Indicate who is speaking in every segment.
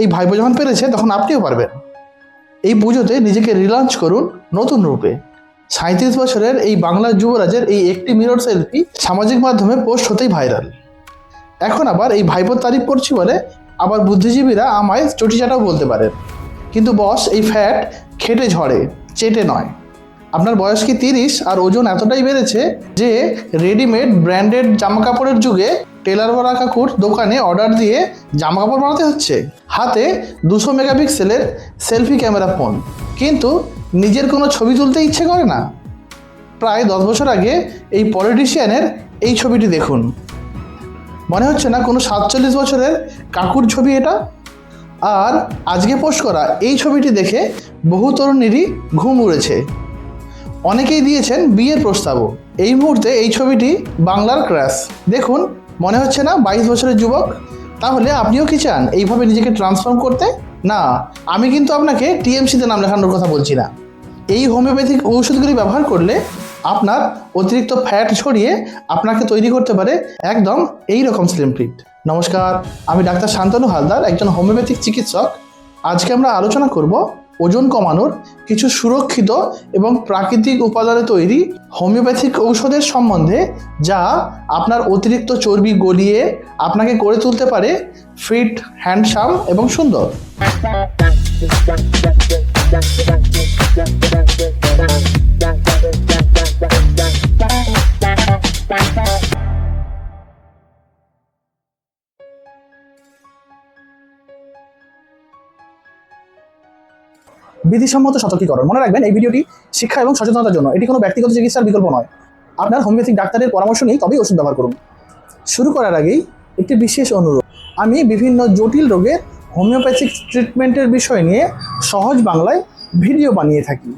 Speaker 1: এই ভাইপো যখন পেরেছে, তখন আপনিও পারবেন। এই পুজোতে নিজেকে রিলঞ্চ করুন নতুন রূপে। সাঁত্রিশ বছরের এই বাংলার যুবরাজের এই একটি মিরর সেলফি সামাজিক মাধ্যমে পোস্ট হতেই ভাইরাল এখন আবার এই ভাইপোর তারিফ করছি বলে আবার বুদ্ধিজীবীরা আমায় চটিচাটাও বলতে পারেন। কিন্তু বস এই ফ্যাট খেটে ঝড়ে, চেটে নয়। আপনার বয়স কি তিরিশ? আর ওজন এতটাই বেড়েছে যে রেডিমেড ব্র্যান্ডেড জামা কাপড়ের যুগে টেলার বড়া কাকুর দোকানে অর্ডার দিয়ে জামা কাপড় বানাতে হচ্ছে। হাতে দুশো মেগাপিক্সেলের সেলফি ক্যামেরা ফোন। কিন্তু নিজের কোনো ছবি তুলতে ইচ্ছে করে না। প্রায় দশ বছর আগে এই পলিটিশিয়ানের এই ছবিটি দেখুন। মনে হচ্ছে না কোনো সাতচল্লিশ বছরের কাকুর ছবি এটা? আর আজকে পোস্ট করা এই ছবিটি দেখে বহু তরুণীরই ঘুম উড়েছে। অনেকেই দিয়েছেন বিয়ের প্রস্তাবও। এই মুহূর্তে এই ছবিটি বাংলার ক্র্যাশ। দেখুন মনে হচ্ছে না বাইশ বছরের যুবক? তাহলে আপনিও কি চান এইভাবে নিজেকে ট্রান্সফর্ম করতে? না, আমি কিন্তু আপনাকে টিএমসিতে নাম লেখানোর কথা বলছি না। এই হোমিওপ্যাথিক ঔষধগুলি ব্যবহার করলে আপনার অতিরিক্ত ফ্যাট ছড়িয়ে আপনাকে তৈরি করতে পারে একদম এই রকম স্লিম ফিট নমস্কার, আমি ডাক্তার শান্তনু হালদার, একজন হোমিওপ্যাথিক চিকিৎসক। আজকে আমরা আলোচনা করব ওজন কমানোর, কিছু সুরক্ষিত এবং প্রাকৃতিক উপাদানে তৈরি হোমিওপ্যাথিক ঔষধের সম্বন্ধে যা আপনার অতিরিক্ত চর্বি গলিয়ে আপনাকে করে তুলতে পারে, ফিট, হ্যান্ডসাম এবং সুন্দর। বিধিসম্মত সতর্কীকরণ। মনে রাখবেন, এই ভিডিওটি শিক্ষা এবং সচেতনতার জন্য। এটি কোনো ব্যক্তিগত চিকিৎসার বিকল্প নয়। আপনার হোমিওপ্যাথিক ডাক্তারের পরামর্শ নিয়ে তবেই ওষুধ ব্যবহার করুন। শুরু করার আগেই একটি বিশেষ অনুরোধ। আমি বিভিন্ন জটিল রোগের হোমিওপ্যাথিক ট্রিটমেন্টের বিষয় নিয়ে সহজ বাংলায় ভিডিও বানিয়ে থাকি।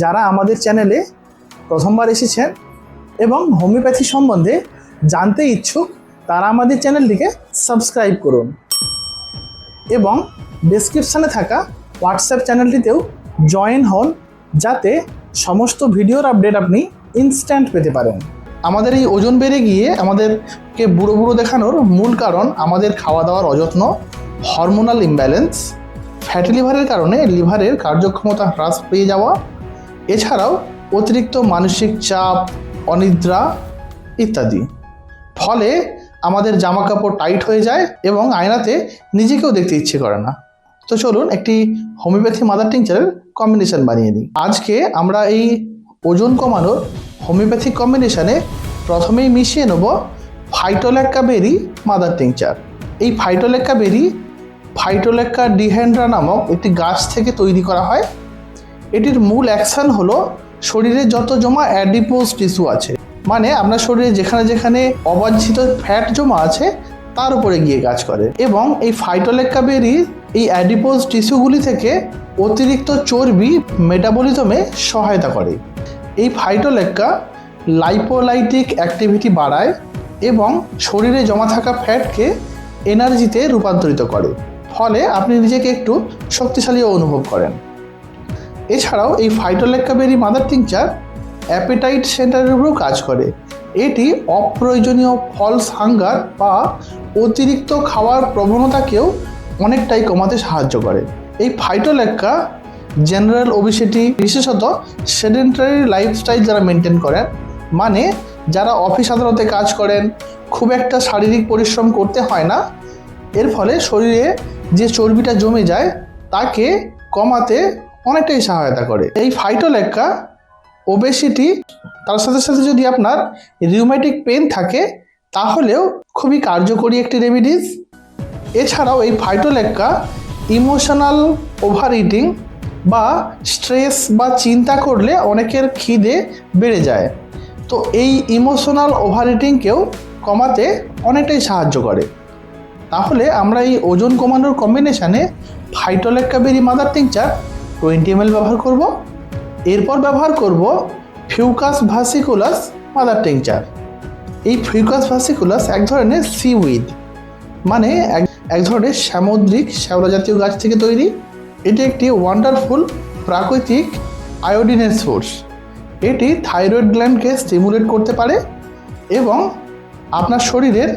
Speaker 1: যারা আমাদের চ্যানেলে প্রথমবার এসেছেন এবং হোমিওপ্যাথি সম্বন্ধে জানতে ইচ্ছুক, তারা আমাদের চ্যানেলটিকে সাবস্ক্রাইব করুন এবং ডেসক্রিপশানে থাকা হোয়াটসঅ্যাপ চ্যানেলটিতেও জয়েন হন যাতে সমস্ত ভিডিওর আপডেট আপনি ইনস্ট্যান্ট পেতে পারেন। আমাদের এই ওজন বেড়ে গিয়ে আমাদেরকে বুড়ো বুড়ো দেখানোর মূল কারণ আমাদের খাওয়া দাওয়ার অযত্ন হরমোনাল ইমব্যালেন্স ফ্যাটি লিভারের কারণে লিভারের কার্যক্ষমতা হ্রাস পেয়ে যাওয়া, এছাড়াও অতিরিক্ত মানসিক চাপ, অনিদ্রা ইত্যাদি। ফলে আমাদের জামা কাপড় টাইট হয়ে যায় এবং আয়নাতে নিজেকেও দেখতে ইচ্ছে করে না। তো চলুন একটি হোমিওপ্যাথি মাদার টিংচারের কম্বিনেশন বানিয়ে নিই। আজকে আমরা এই ওজন কমানোর হোমিওপ্যাথিক কম্বিনেশানে প্রথমেই মিশিয়ে নেব ফাইটোলেক্কা বেরি মাদার টিংচার এই ফাইটোলেক্কা বেরি ফাইটোলেক্কা ডিহেন্ড্রা নামক একটি গাছ থেকে তৈরি করা হয়। এটির মূল অ্যাকশন হলো শরীরে যত জমা অ্যাডিপোজ টিস্যু আছে মানে আপনার শরীরে যেখানে যেখানে অবাঞ্ছিত ফ্যাট জমা আছে, তার উপরে গিয়ে কাজ করে। এবং এই ফাইটোলেক্কা বেরি এই অ্যাডিপোজ টিস্যুগুলি থেকে অতিরিক্ত চর্বি মেটাবলিজমে সহায়তা করে। এই ফাইটোলেক্কা লাইপোলাইটিক অ্যাক্টিভিটি বাড়ায় এবং শরীরে জমা থাকা ফ্যাটকে এনার্জিতে রূপান্তরিত করে। ফলে আপনি নিজেকে একটু শক্তিশালীও অনুভব করেন। এছাড়াও এই ফাইটোলেক্কাবেরি মাদার টিংচার অ্যাপেটাইট সেন্টারের উপরেও কাজ করে। এটি অপ্রয়োজনীয় ফলস হাঙ্গার বা অতিরিক্ত খাওয়ার প্রবণতাকেও অনেকটাই কমাতে সাহায্য করে। এই ফাইটোলেক্কা জেনারেল ওবিসিটি বিশেষত সেডেন্টারি লাইফস্টাইল যারা মেনটেন করেন মানে যারা অফিস আদালতে কাজ করেন, খুব একটা শারীরিক পরিশ্রম করতে হয় না, এর ফলে শরীরে যে চর্বিটা জমে যায়, তাকে কমাতে অনেকটাই সহায়তা করে। এই ফাইটোলেক্কা ওবেসিটি, তার সাথে সাথে যদি আপনার রিউমেটিক পেন থাকে, তাহলেও খুবই কার্যকরী একটি রেমিডিস এছাড়াও এই ফাইটোলেক্কা ইমোশনাল ওভার ইটিং বা স্ট্রেস বা চিন্তা করলে অনেকের খিদে বেড়ে যায়। তো এই ইমোশনাল ওভার ইটিংকেও কমাতে অনেকটাই সাহায্য করে। তাহলে আমরা এই ওজন কমানোর কম্বিনেশানে phytolacca berry mother tincture twenty M ব্যবহার করব। এরপর ব্যবহার করব ফিউকাস ভাসিকুলাস মাদার টিংচার। এই ফিউকাস ভাসিকুলাস এক ধরনের সিউইড মানে এক ধরনের সামুদ্রিক শ্যাওলা জাতীয় গাছ থেকে তৈরি। এটি একটি ওয়ান্ডারফুল প্রাকৃতিক আয়োডিনের সোর্স এটি থাইরয়েড গ্ল্যান্ডকে স্টিমুলেট করতে পারে এবং আপনার শরীরের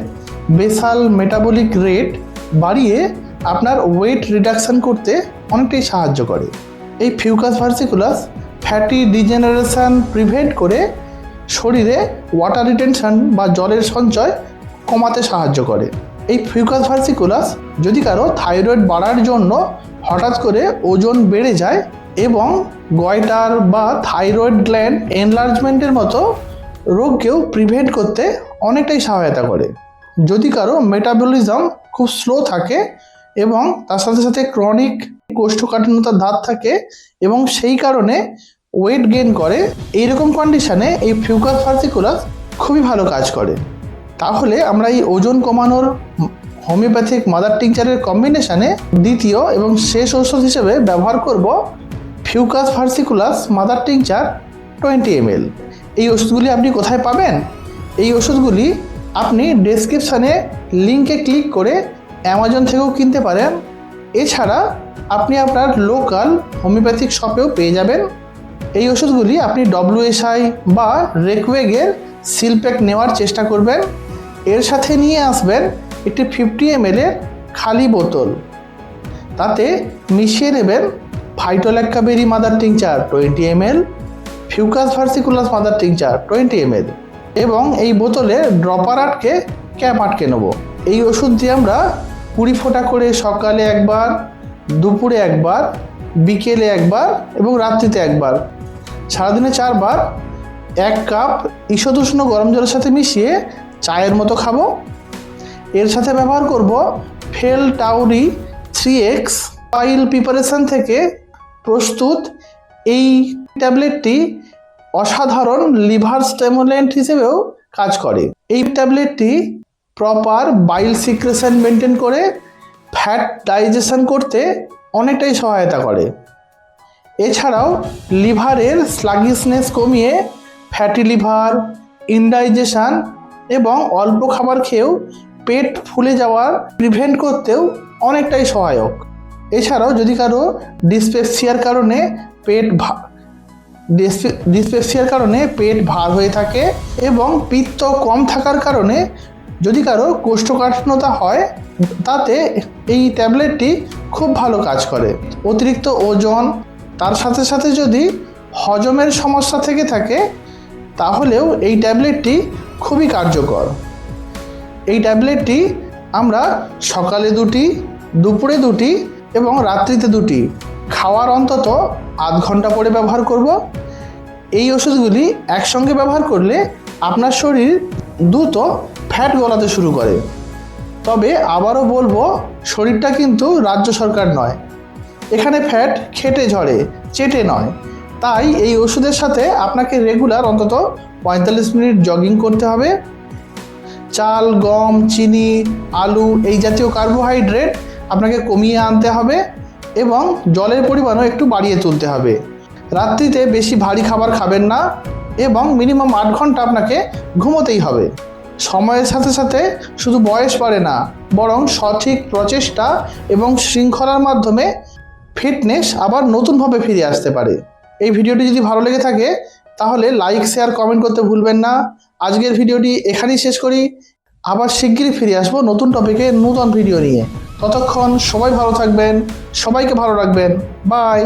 Speaker 1: বেসাল মেটাবলিক রেট বাড়িয়ে আপনার ওয়েট রিডাকশন করতে অনেকটাই সাহায্য করে। এই fucus vesiculosus fatty degeneration prevent করে শরীরে ওয়াটার রিটেনশন বা জলের সঞ্চয় কমাতে সাহায্য করে। এই ফিউকাস ভার্সিকুলাস যদি কারও থাইরয়েড বাড়ার জন্য হঠাৎ করে ওজন বেড়ে যায় এবং গয়টার বা থাইরয়েড গ্ল্যান্ড এনলার্জমেন্টের মতো রোগকেও প্রিভেন্ট করতে অনেকটাই সহায়তা করে। যদি কারও মেটাবলিজম খুব স্লো থাকে এবং তার সাথে সাথে ক্রনিক কোষ্ঠকাঠিন্যতার ধাত থাকে এবং সেই কারণে ওয়েট গেইন করে, এইরকম কন্ডিশনে এই ফিউকাস ফার্সিকুলাস খুবই ভালো কাজ করে। তাহলে আমরা এই ওজন কমানোর হোমিওপ্যাথিক মাদার টিংচারের কম্বিনেশনে দ্বিতীয় এবং শেষ ওষুধ হিসেবে ব্যবহার করব fucus vesiculosus mother tincture twenty ML. এই ওষুধগুলি আপনি কোথায় পাবেন? এই ওষুধগুলি আপনি ডেসক্রিপশানে লিঙ্কে ক্লিক করে অ্যামাজন থেকেও কিনতে পারেন। এছাড়া আপনি আপনার লোকাল হোমিওপ্যাথিক শপেও পেয়ে যাবেন। এই ওষুধগুলি আপনি ডব্লিউএসআই বা রেকওয়েগের সিলপ্যাক নেওয়ার চেষ্টা করবেন। এর সাথে নিয়ে আসবেন একটি ফিফটি এম এর খালি বোতল। তাতে মিশিয়ে নেবেন phytolacca berry mother tincture twenty M L fucus vesiculosus mother tincture twenty M L এবং এই বোতলে ড্রপার আটকে ক্যাপ আটকে নেব। এই ওষুধ দিয়ে আমরা কুড়ি ফোঁটা করে সকালে একবার, দুপুরে একবার, বিকেলে একবার এবং রাত্রিতে একবার, সারাদিনে চারবার এক কাপ ঈষদুষ্ণ গরম জলের সাথে মিশিয়ে চায়ের মতো খাব। এর সাথে ব্যবহার করব fel tauri three X. Oil preparation থেকে প্রস্তুত। এই ট্যাবলেটটি অসাধারণ লিভার স্টেমুলেন্ট হিসেবেও কাজ করে। এই ট্যাবলেটটি প্রপার বাইল সিক্রেশন মেনটেন করে, ফ্যাট ডাইজেশন করতে অনেকটাই সহায়তা করে। এছাড়াও লিভারের স্লাগিসনেস কমিয়ে ফ্যাটি লিভার, ইনডাইজেশন এবং অল্প খাবার খেয়েও পেট ফুলে যাওয়ার প্রিভেন্ট করতেও অনেকটাই সহায়ক। এছাড়াও যদি কারও ডিসপেপসিয়ার কারণে পেট ভা ডিসপে- ডিসপেপসিয়ার কারণে পেট ভার হয়ে থাকে এবং পিত্ত কম থাকার কারণে যদি কারও কোষ্ঠকাঠিন্যতা হয়, তাতে এই ট্যাবলেটটি খুব ভালো কাজ করে। অতিরিক্ত ওজন, তার সাথে সাথে যদি হজমের সমস্যা থেকে থাকে, তাহলেও এই ট্যাবলেটটি খুবই কার্যকর। এই ট্যাবলেটটি আমরা সকালে দুটি, দুপুরে দুটি এবং রাত্রিতে দুটি খাওয়ার অন্তত আধ ঘণ্টা পরে ব্যবহার করব। এই ওষুধগুলি একসঙ্গে ব্যবহার করলে আপনার শরীর দ্রুত ফ্যাট গলাতে শুরু করে। তবে আবারও বলব, শরীরটা কিন্তু রাজ্য সরকার নয়। এখানে ফ্যাট খেটে ঝরে, চেটে নয়। তাই এই ওষুধের সাথে আপনাকে রেগুলার অন্তত পঁয়তাল্লিশ মিনিট জগিং করতে হবে। চাল, গম, চিনি, আলু এই জাতীয় কার্বোহাইড্রেট আপনাকে কমিয়ে আনতে হবে এবং জলের পরিমাণও একটু বাড়িয়ে তুলতে হবে। রাত্রিতে বেশি ভারী খাবার খাবেন না এবং মিনিমাম আট ঘণ্টা আপনাকে ঘুমোতেই হবে। সময়ের সাথে সাথে শুধু বয়স বাড়ে না, বরং সঠিক প্রচেষ্টা এবং শৃঙ্খলার মাধ্যমে ফিটনেস আবার নতুনভাবে ফিরে আসতে পারে। এই ভিডিওটি যদি ভালো লেগে থাকে, তাহলে লাইক শেয়ার কমেন্ট করতে ভুলবেন না। আজকের ভিডিওটি এখানেই শেষ করি। আবার শিগগিরই ফিরে আসব নতুন টপিকে নতুন ভিডিও নিয়ে। ততক্ষণ সবাই ভালো থাকবেন, সবাইকে ভালো রাখবেন। বাই